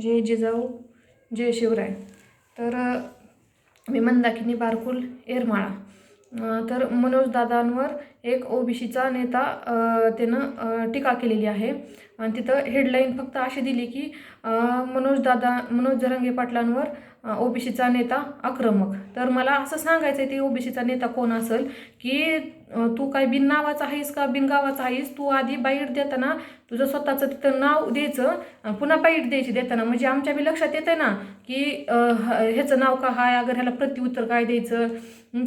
जय जिजाऊ जय शिवराय. तर अ, मी मंदाकिनी बारकुल येरमाळा. तर मनोज दादांवर एक ओबीसीचा नेता त्यानं टीका केलेली आहे. आणि तिथं हेडलाईन फक्त अशी दिली की मनोजदादा मनोज दादा जरंगे पाटलांवर ओबीसीचा नेता आक्रमक. तर मला असं सांगायचं आहे ते ओबीसीचा नेता कोण असेल की तू काय बिन नावाचा आहेस का बिनगावाचा आहेस? तू आधी बाईट देताना तुझं स्वतःचं तिथं नाव द्यायचं पुन्हा बाईट द्यायची देताना. म्हणजे आमच्या बी लक्षात येतं ना की ह- ह्याचं नाव का हाय? अगर ह्याला प्रत्युत्तर काय द्यायचं?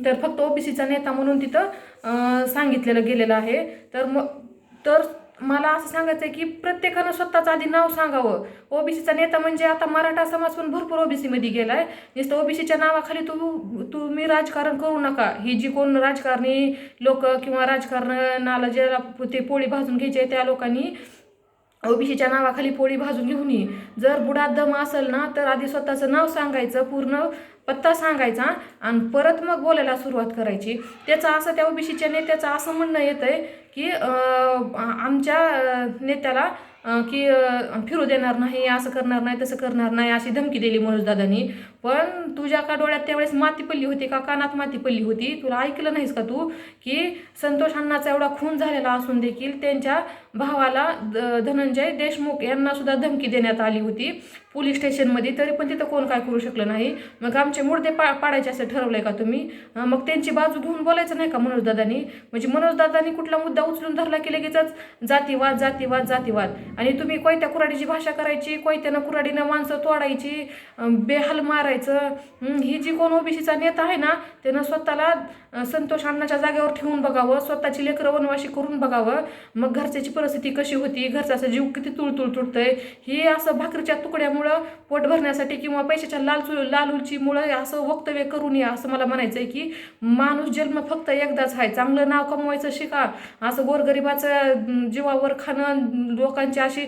तर फक्त ओबीसीचा नेता म्हणून तिथं सांगितलेलं गेलेलं आहे. तर मग तर मला असं सांगायचं आहे की प्रत्येकानं स्वतःचं आधी नाव सांगावं. ओबीसीचा नेता म्हणजे आता मराठा समाज पण भरपूर ओबीसीमध्ये आहे नुसतं ओबीसीच्या नावाखाली तू तुम्ही राजकारण करू नका. ही जी कोण राजकारणी लोक किंवा राजकारणाला ज्याला ते पोळी भाजून घ्यायचे त्या लोकांनी ओबीसीच्या नावाखाली पोळी भाजून घेऊन ये. जर बुडात दम असेल ना तर आधी स्वतःचं नाव सांगायचं पूर्ण पत्ता सांगायचा आणि परत मग बोलायला सुरुवात करायची. त्याचं असं त्या ओबीसीच्या नेत्याचं असं म्हणणं येतं आहे की आमच्या नेत्याला की फिरू देणार नाही असं करणार नाही तसं करणार नाही अशी धमकी दिली मनोजदादांनी पण तुझ्या का डोळ्यात त्यावेळेस माती पडली होती का? कानात माती पडली होती? तुला ऐकलं नाहीस का तू? की संतोष अण्णाचा एवढा खून झालेला असून देखील त्यांच्या भावाला द- धनंजय देशमुख यांना सुद्धा धमकी देण्यात आली होती. पोलीस स्टेशनमध्ये तरी पण तिथं कोण काय करू शकलं नाही. मग आमच्या आमचे मुर्दे पा पाडायचे असं ठरवलंय का तुम्ही? मग त्यांची बाजू घेऊन बोलायचं नाही का मनोजदादांनी म्हणजे मनोजदादांनी कुठला मुद्दा उचलून धरला की लगेचच जातीवाद जातीवाद जातीवाद? आणि तुम्ही कोयत्या कुराडीची भाषा करायची कोयत्यानं कुराडीनं माणसं तोडायची बेहाल मारायचं? ही जी कोण ओबीसीचा नेता आहे ना त्यानं स्वतःला संतोष अण्णाच्या जागेवर ठेवून बघावं स्वतःची लेकरं वनवाशी करून बघावं. मग घरच्याची परिस्थिती कशी होती? घरचा जीव किती तुळतुळ तुटतंय? ही असं भाकरीच्या तुकड्यामुळं पोट भरण्यासाठी किंवा पैशाच्या लालचू लालूचीमुळं असं वक्तव्य करू नये असं मला म्हणायचं आहे की माणूस जन्म फक्त एकदाच आहे. चांगलं नाव कमवायचं शिका असं गोरगरिबाचं जीवावर खाणं लोकांची अशी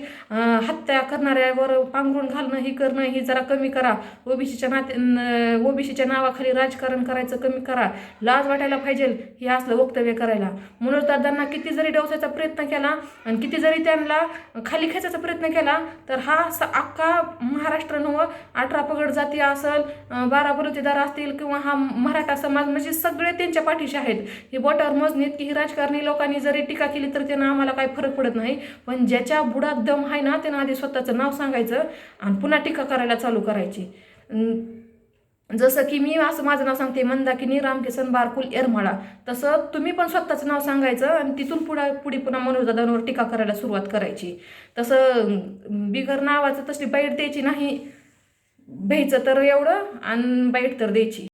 हत्या करणाऱ्यावर पांघरून घालणं ही करणं ही जरा कमी करा. ओबीसीच्या नाते ओबीसीच्या नावाखाली राजकारण करायचं कमी करा. लाज वाटायला पाहिजे हे असलं वक्तव्य करायला. म्हणून दादांना किती जरी डवसायचा प्रयत्न केला आणि किती जरी त्यांना खाली खेचायचा प्रयत्न केला तर हा असा अख्खा महाराष्ट्र नव अठरा पगड जाती असल बारा बलुतेदार असतील किंवा हा मराठा समाज म्हणजे सगळे त्यांच्या पाठीशी आहेत. ही बोटावर मोजणीत की ही राजकारणी लोकांनी जरी टीका केली तर त्यांना आम्हाला काही फरक पडत नाही. पण ज्याच्या बुडात दम आहे ना त्यांना आधी स्वतःचं नाव सांगायचं आणि पुन्हा टीका करायला चालू करायची. जसं की मी असं माझं नाव सांगते मंदाकिनी रामकिसन बारकुल येरमाळा. तसं तुम्ही पण स्वतःचं नाव सांगायचं आणि तिथून पुढे पुढे पुन्हा मनोजदादांवर टीका करायला सुरुवात करायची. तसं बिगर नावाचं तशी बाईट द्यायची नाही. भ्यायचं तर एवढं आणि बाईट तर द्यायची.